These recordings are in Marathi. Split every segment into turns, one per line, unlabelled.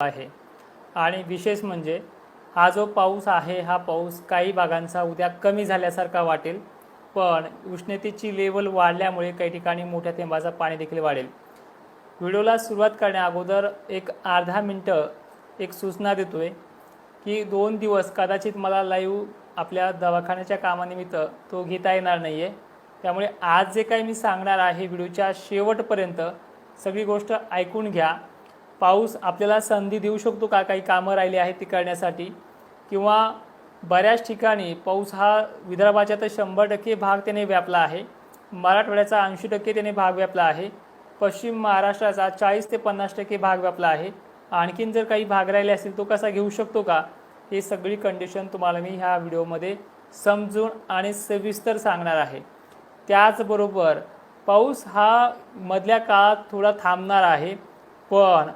आहे. आणि विशेष म्हणजे हा जो पाऊस आहे हा पाऊस काही भागांचा उद्या कमी झाल्यासारखा वाटेल पण उष्णतेची लेवल वाढल्यामुळे काही ठिकाणी मोठ्या थेंबाचा पाणी देखील वाढेल. व्हिडिओला सुरुवात करण्याअगोदर एक अर्धा मिनटं एक सूचना देतो आहे की दोन दिवस कदाचित मला लाईव्ह आपल्या दवाखान्याच्या कामानिमित्त तो घेता येणार नाही आहे त्यामुळे आज जे काही मी सांगणार आहे व्हिडिओच्या शेवटपर्यंत सगळी गोष्ट ऐकून घ्या. पाऊस आपल्याला संधी देऊ शकतो का? काही कामं राहिली आहेत ती करण्यासाठी? किंवा बऱ्याच ठिकाणी पाऊस हा विदर्भाच्या तर शंभर टक्के भाग त्याने व्यापला आहे. मराठवाड्याचा ऐंशी टक्के त्याने भाग व्यापला आहे. पश्चिम महाराष्ट्राचा चाळीस ते पन्नास टक्के भाग व्यापला आहे. आणखीन जर काही भाग राहिले असतील तो कसा घेऊ शकतो का? हे सगळी कंडिशन तुम्हाला मी ह्या व्हिडिओमध्ये समजून आणि सविस्तर सांगणार आहे. त्याचबरोबर पाऊस हा मधल्या काळात थोडा थांबणार आहे. पण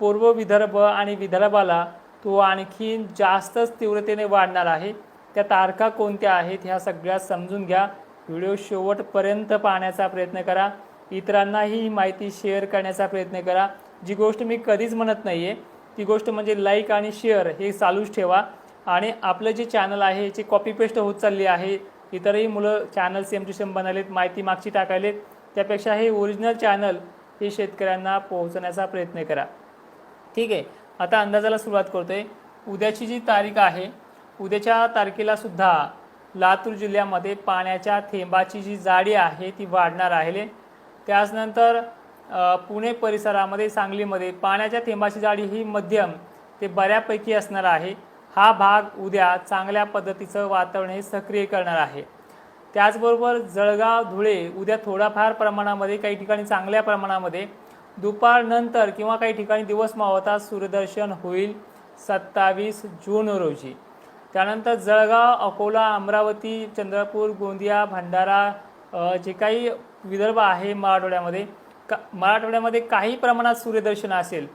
पूर्व विदर्भ आणि विदर्भाला तो आणखीन जास्तच तीव्रतेने वाढणार आहे. त्या तारखा कोणत्या आहेत ह्या सगळ्या समजून घ्या. व्हिडिओ शेवटपर्यंत पाहण्याचा प्रयत्न करा. इतरांनाही ही माहिती शेअर करण्याचा प्रयत्न करा. जी गोष्ट मी कधीच म्हणत नाही आहे ती गोष्ट म्हणजे लाईक आणि शेअर हे चालूच ठेवा. आणि आपलं जे चॅनल आहे याची कॉपी पेस्ट होत चालली आहे इतरही मुलं चॅनल सेम टू सेम बनवलेत माहिती मागची टाकायलेत त्यापेक्षा हे ओरिजिनल चॅनल हे शेतकऱ्यांना पोहोचण्याचा प्रयत्न करा. ठीक आहे. आता अंदाजाला सुरुवात करतोय. उद्याची जी तारीख आहे उद्याच्या तारखेला सुद्धा लातूर जिल्ह्यामध्ये पाण्याच्या थेंबाची जी जाडी आहे ती वाढणार आहे. त्याचनंतर पुणे परिसरामध्ये सांगलीमध्ये पाण्याच्या थेंबाची जाडी ही मध्यम ते बऱ्यापैकी असणार आहे. हा भाग उद्या चांगल्या पद्धतीचं वातावरण हे सक्रिय करणार आहे. त्याचबरोबर जळगाव धुळे उद्या थोडाफार प्रमाणामध्ये काही ठिकाणी चांगल्या प्रमाणामध्ये दुपारनंतर किंवा काही ठिकाणी दिवस मावतात सूर्यदर्शन होईल सत्तावीस जून रोजी. त्यानंतर जळगाव अकोला अमरावती चंद्रपूर गोंदिया भंडारा जे काही विदर्भ आहे मराठवाड्यामध्ये का मराठवाड्यामध्ये काही प्रमाणात सूर्यदर्शन असेल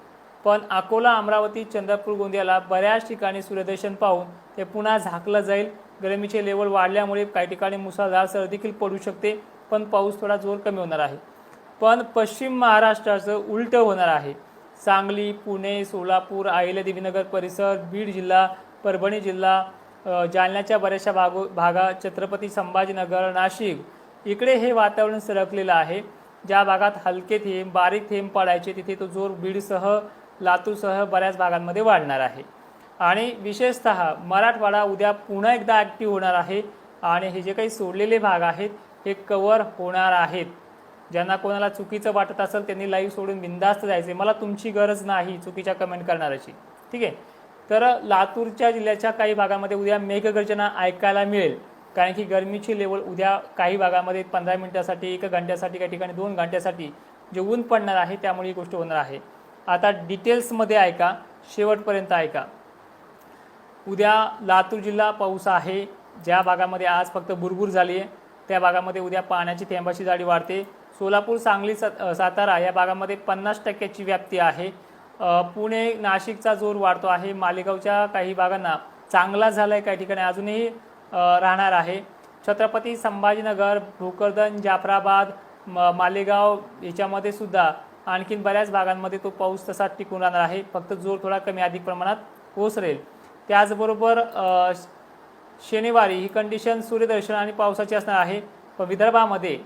पण अकोला अमरावती चंद्रपूर गोंदियाला बऱ्याच ठिकाणी सूर्यदर्शन पाहून ते पुन्हा झाकलं जाईल. गरमीचे लेवल वाढल्यामुळे काही ठिकाणी मुसळधार सर देखील पडू शकते पण पाऊस थोडा जोर कमी होणार आहे. पण पश्चिम महाराष्ट्राचं उलटं होणार आहे. सांगली पुणे सोलापूर अहिल्यादेवीनगर परिसर बीड जिल्हा परभणी जिल्हा जालन्याच्या बऱ्याचशा भागो भागा छत्रपती संभाजीनगर नाशिक इकडे हे वातावरण सरकलेलं आहे. ज्या भागात हलके थेंब बारीक थेंब पडायचे तिथे तो जोर बीडसह लातूरसह बऱ्याच भागांमध्ये वाढणार आहे. आणि विशेषतः मराठवाडा उद्या पुन्हा एकदा ॲक्टिव्ह होणार आहे. आणि हे जे काही सोडलेले भाग आहेत हे कवर होणार आहेत. ज्यांना कोणाला चुकीचं वाटत असेल त्यांनी लाईव्ह सोडून बिंदास्त जायचे. मला तुमची गरज नाही चुकीच्या कमेंट करणाऱ्याची. ठीक आहे? तर लातूरच्या जिल्ह्याच्या काही भागामध्ये उद्या मेघगर्जना ऐकायला मिळेल. कारण की गरमीची लेवल उद्या काही भागामध्ये पंधरा मिनिटासाठी एक घंट्यासाठी काही ठिकाणी दोन घंट्यासाठी जे ऊन पडणार आहे त्यामुळे ही गोष्ट होणार आहे. आता डिटेल्समध्ये ऐका. शेवटपर्यंत ऐका. उद्या लातूर जिल्हा पाऊस आहे. ज्या भागामध्ये आज फक्त बुरबुर झाली आहे त्या भागामध्ये उद्या पाण्याची थेंबाची जाडी वाढते. सोलापूर सांगली सात सातारा या भागामध्ये पन्नास टक्क्याची व्याप्ती आहे. पुणे नाशिकचा जोर वाढतो आहे. मालेगावच्या काही भागांना चांगला झाला आहे काही ठिकाणी. अजूनही राहणार आहे. छत्रपती संभाजीनगर भोकरदन जाफराबाद म मालेगाव याच्यामध्ये सुद्धा आणखीन बऱ्याच भागांमध्ये तो पाऊस तसा टिकून राहणार आहे. फक्त जोर थोडा कमी अधिक प्रमाणात ओसरेल. त्याचबरोबर शनिवारी ही कंडिशन सूर्यदर्शन आणि पावसाची असणार आहे. पण विदर्भामध्ये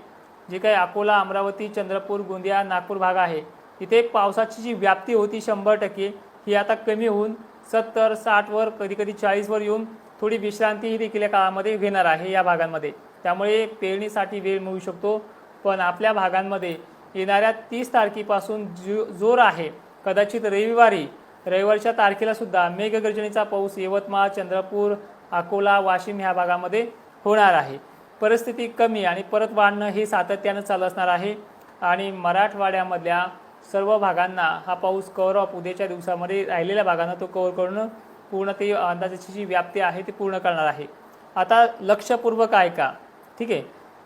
जे काही अकोला अमरावती चंद्रपूर गोंदिया नागपूर भाग आहे तिथे पावसाची जी व्याप्ती होती शंभर टक्के ही आता कमी होऊन सत्तर साठवर कधी कधी चाळीसवर येऊन थोडी विश्रांती ही देखील या काळामध्ये घेणार आहे या भागांमध्ये. त्यामुळे पेरणीसाठी वेळ मिळू शकतो पण आपल्या भागांमध्ये येणाऱ्या तीस तारखेपासून जो जोर आहे कदाचित रविवारी रविवारच्या तारखेलासुद्धा मेघगर्जनेचा पाऊस यवतमाळ चंद्रपूर अकोला वाशिम ह्या भागामध्ये होणार आहे. परिस्थिती कमी आणि परत वाढणं हे सातत्यानं चालू असणार आहे. आणि मराठवाड्यामधल्या सर्व भागांना हा पाऊस कव्हर ऑफ उद्याच्या दिवसामध्ये राहिलेल्या भागांना तो कव्हर करून पूर्ण ते अंदाजाची जी व्याप्ती आहे ती पूर्ण करणार आहे. आता लक्षपूर्वक ऐका. ठीक आहे?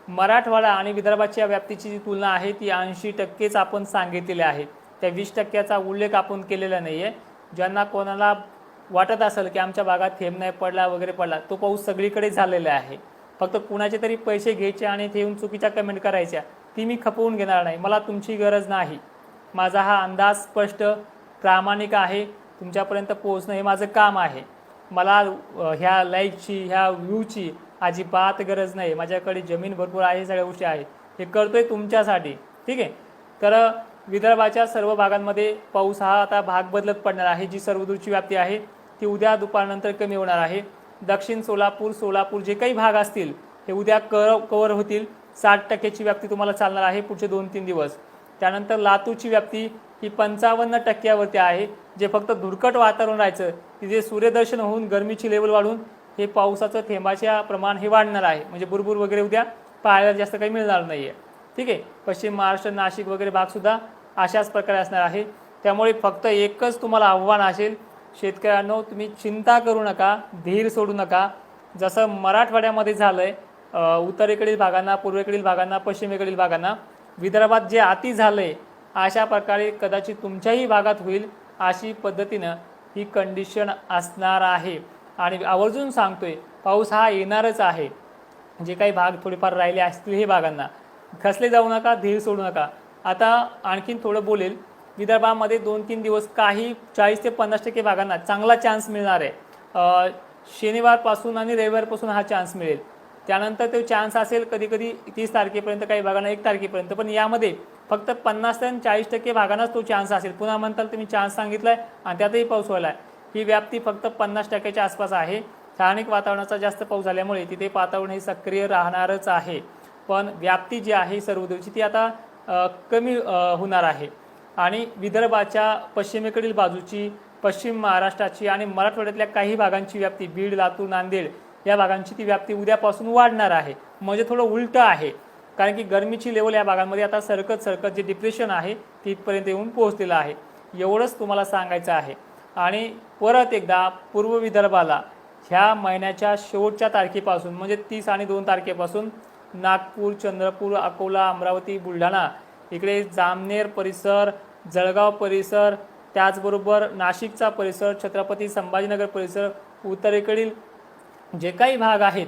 मराठवाडा आणि विदर्भाच्या व्याप्तीची जी तुलना आहे ती ऐंशी टक्केच आपण सांगितलेली आहे. त्या वीस टक्क्याचा उल्लेख आपण केलेला नाही आहे ज्यांना कोणाला वाटत असेल की आमच्या भागात थेंब नाही पडला वगैरे पडला. तो पाऊस सगळीकडे झालेला आहे. फक्त कुणाचे तरी पैसे घ्यायचे आणि ते येऊन चुकीच्या कमेंट करायच्या ती मी खपवून घेणार नाही. मला तुमची गरज नाही. माझा हा अंदाज स्पष्ट प्रामाणिक आहे. तुमच्यापर्यंत पोहोचणं हे माझं काम आहे. मला ह्या लाईकची ह्या व्ह्यूची अजिबात गरज नाही. माझ्याकडे जमीन भरपूर आहे सगळ्या गोष्टी आहेत. हे करतोय तुमच्यासाठी. ठीक आहे? तर विदर्भाच्या सर्व भागांमध्ये पाऊस हा आता भाग बदलत पडणार आहे जी सर्वदूरची व्याप्ती आहे. ती उद्या दुपारनंतर कमी होणार आहे. दक्षिण सोलापूर सोलापूर जे काही भाग असतील हे उद्या कर कवर होतील. साठ टक्क्याची व्याप्ती तुम्हाला चालणार आहे पुढचे दोन तीन दिवस. त्यानंतर लातूरची व्याप्ती ही पंचावन्न टक्क्यावरती आहे. जे फक्त धुरकट वातावरण राहायचं तिथे सूर्यदर्शन होऊन गरमीची लेवल वाढून हे पावसाचं थेंबाच्या प्रमाण हे वाढणार आहे. म्हणजे बुरबुर वगैरे उद्या पाहायला जास्त काही मिळणार नाही आहे ठीक आहे? पश्चिम महाराष्ट्र नाशिक वगैरे भागसुद्धा अशाच प्रकारे असणार आहे. त्यामुळे फक्त एकच तुम्हाला आव्हान असेल शेतकऱ्यांनो तुम्ही चिंता करू नका धीर सोडू नका. जसं मराठवाड्यामध्ये झालं आहे उत्तरेकडील भागांना पूर्वेकडील भागांना पश्चिमेकडील भागांना विदर्भात जे अति झालं आहे अशा प्रकारे कदाचित तुमच्याही भागात होईल अशी पद्धतीनं ही कंडिशन असणार आहे. आणि आवर्जून सांगतोय पाऊस हा येणारच आहे. जे काही भाग थोडेफार राहिले असतील हे भागांना. खसले जाऊ नका धीर सोडू नका. आता आणखीन थोडं बोलेल. विदर्भामध्ये दोन तीन दिवस काही चाळीस ते पन्नास टक्के भागांना चांगला चान्स मिळणार आहे. शनिवारपासून आणि रविवारपासून हा चान्स मिळेल. त्यानंतर तो चान्स असेल कधी कधी तीस तारखेपर्यंत काही भागांना एक तारखेपर्यंत. पण यामध्ये फक्त पन्नास ते चाळीस टक्के भागांनाच तो चान्स असेल. पुन्हा म्हणताल तुम्ही चान्स सांगितलाय आणि त्यातही पाऊस व्हायला आहे. ही व्याप्ती फक्त पन्नास टक्क्याच्या आसपास आहे. स्थानिक वातावरणाचा जास्त पाऊस झाल्यामुळे तिथे वातावरण हे सक्रिय राहणारच आहे. पण व्याप्ती जी आहे सर्वदूरची ती आता कमी होणार आहे. आणि विदर्भाच्या पश्चिमेकडील बाजूची पश्चिम महाराष्ट्राची आणि मराठवाड्यातल्या काही भागांची व्याप्ती बीड लातूर नांदेड या भागांची ती व्याप्ती उद्यापासून वाढणार आहे. म्हणजे थोडं उलटं आहे. कारण की गरमीची लेवल या भागांमध्ये आता सरकत सरकत जे डिप्रेशन आहे तिथपर्यंत येऊन पोहोचलेलं आहे. एवढंच तुम्हाला सांगायचं आहे. आणि परत एकदा पूर्व विदर्भाला ह्या महिन्याच्या शेवटच्या तारखेपासून म्हणजे तीस आणि दोन तारखेपासून नागपूर चंद्रपूर अकोला अमरावती बुलढाणा इकडे जामनेर परिसर जळगाव परिसर त्याचबरोबर नाशिकचा परिसर छत्रपती संभाजीनगर परिसर उत्तरेकडील जे काही भाग आहेत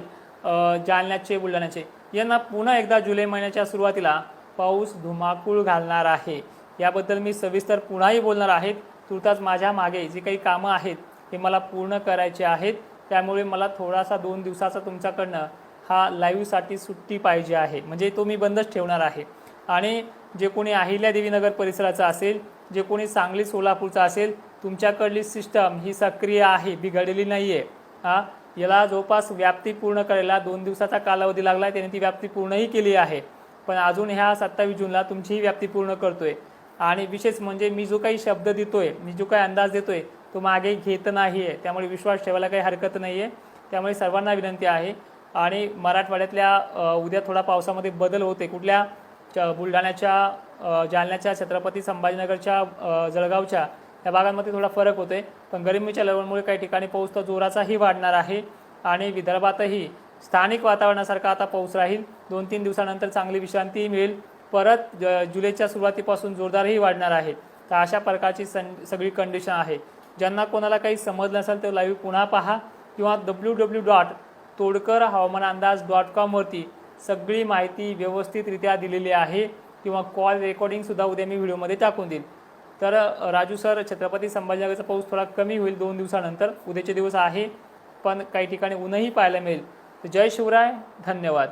जालन्याचे बुलढाण्याचे यांना पुन्हा एकदा जुलै महिन्याच्या सुरुवातीला पाऊस धुमाकूळ घालणार आहे. याबद्दल मी सविस्तर पुन्हाही बोलणार आहेत. तुर्तास माझ्या मागे जी काही कामं आहेत हे मला पूर्ण करायचे आहेत. त्यामुळे मला थोडासा दोन दिवसाचा तुमच्याकडनं हा लाईव्हसाठी सुट्टी पाहिजे आहे. म्हणजे तो मी बंदच ठेवणार आहे. आणि जे कोणी अहिल्यादेवीनगर परिसराचं असेल जे कोणी सांगली सोलापूरचं असेल तुमच्याकडली सिस्टम ही सक्रिय आहे बिघडलेली नाही आहे हां? याला जवळपास व्याप्ती पूर्ण करायला दोन दिवसाचा कालावधी लागला त्याने ती व्याप्ती पूर्णही केली आहे. पण अजून ह्या सत्तावीस जूनला तुमचीही व्याप्ती पूर्ण करतोय. आणि विशेष म्हणजे मी जो काही शब्द देतोय मी जो काही अंदाज देतोय तो मागे घेत नाही आहे त्यामुळे विश्वास ठेवायला काही हरकत नाही आहे त्यामुळे सर्वांना विनंती आहे. आणि मराठवाड्यातल्या उद्या थोडा पावसामध्ये बदल होते कुठल्या बुलढाण्याच्या जालन्याच्या छत्रपती संभाजीनगरच्या जळगावच्या या भागांमध्ये थोडा फरक होते पण गरमीच्या लेवलमुळे काही ठिकाणी पाऊस तर जोराचाही वाढणार आहे आणि विदर्भातही स्थानिक वातावरणासारखा आता पाऊस राहील. दोन तीन दिवसानंतर चांगली विश्रांतीही मिळेल. परत ज- जुलैच्या सुरुवातीपासून जोरदारही वाढणार आहे. तर अशा प्रकारची सं सगळी कंडिशन आहे. ज्यांना कोणाला काही समजलं नसेल तर लाईव्ह पुन्हा पहा किंवा डब्ल्यू डब्ल्यू डॉट तोडकर हवामान अंदाज डॉट कॉमवरती सगळी माहिती व्यवस्थितरित्या दिलेली आहे किंवा कॉल रेकॉर्डिंगसुद्धा उद्या मी व्हिडिओमध्ये टाकून देईन. तर राजू सर छत्रपती संभाजीनगरचा पाऊस थोडा कमी होईल दोन दिवसानंतर. उद्याचे दिवस आहे पण काही ठिकाणी ऊनही पाहायला मिळेल. तर जय शिवराय धन्यवाद.